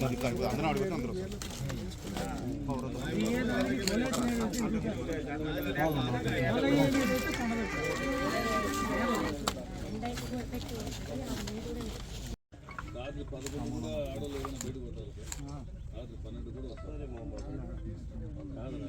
అందరూ అడుగుతారు అందరూ రాత్రి పదకొండు కూడా ఆడలు ఏమైనా బయటకు రాత్రి పన్నెండు కూడా వస్తారు కాదురా,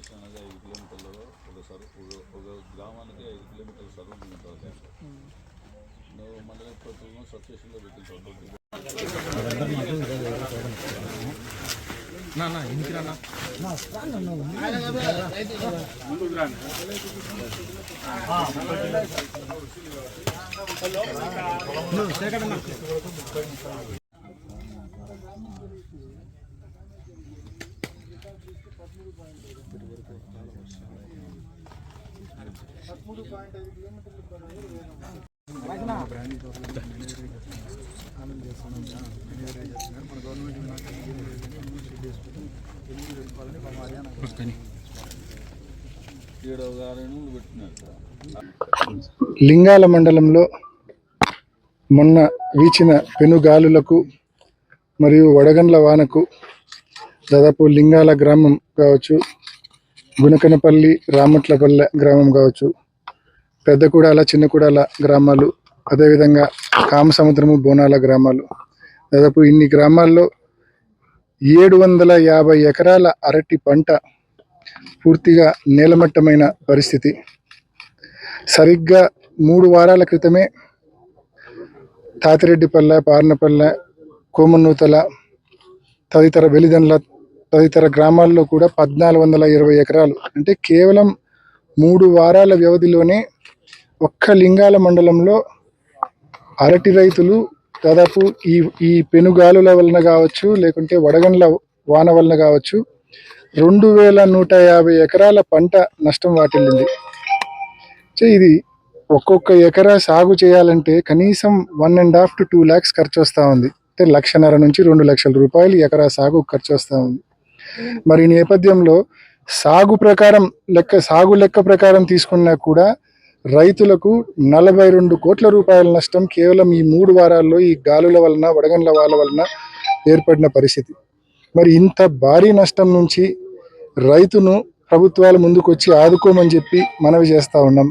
స్టేషన్ అనేది ఐదు కిలోమీటర్లలో ఒక సర్ ఒక- గ్రామానికి ఐదు కిలోమీటర్ల సరౌండింగ్ ఉంటుంది నువ్వు మండలం ప్రభుత్వం సబ్స్టేషన్లో ఎనిమిది లింగాల మండలంలో మొన్న వీచిన పెనుగాలులకు మరియు వడగండ్ల వానకు దాదాపు లింగాల గ్రామం కావచ్చు గుణకనపల్లి రామట్లపల్లె గ్రామం కావచ్చు. పెద్దకూడాల చిన్నకూడాల గ్రామాలు అదేవిధంగా కామసముద్రము బోనాల గ్రామాలు. దాదాపు ఇన్ని గ్రామాల్లో ఏడు వందల యాభై ఎకరాల అరటి పంట పూర్తిగా నేలమట్టమైన పరిస్థితి. సరిగ్గా మూడు వారాల క్రితమే తాతిరెడ్డిపల్లె పార్నపల్లె కోమన్నూతల తదితర వెలిదండ్ల తదితర గ్రామాల్లో కూడా పద్నాలుగు వందల ఇరవై ఎకరాలు. అంటే కేవలం మూడు వారాల వ్యవధిలోనే ఒక్క లింగాల మండలంలో అరటి రైతులు దాదాపు ఈ ఈ పెనుగాలుల వలన కావచ్చు లేకుంటే వడగండ్ల వాన వలన కావచ్చు రెండు వేల నూట యాభై ఎకరాల పంట నష్టం వాటిల్లింది. సో ఇది ఒక్కొక్క ఎకరా సాగు చేయాలంటే కనీసం one and half to two lakhs ఖర్చు వస్తూ ఉంది. అంటే లక్షన్నర నుంచి రెండు లక్షల రూపాయలు ఎకరా సాగు ఖర్చు వస్తూ ఉంది. మరి ఈ నేపథ్యంలో సాగు ప్రకారం లెక్క సాగు లెక్క ప్రకారం తీసుకున్నా కూడా రైతులకు నలభై రెండు కోట్ల రూపాయల నష్టం కేవలం ఈ మూడు వారాల్లో ఈ గాలుల వలన వడగండ్ల వాళ్ళ వలన ఏర్పడిన పరిస్థితి. మరి ఇంత భారీ నష్టం నుంచి రైతును ప్రభుత్వాలు ముందుకొచ్చి ఆదుకోమని చెప్పి మనవి చేస్తా ఉన్నాం.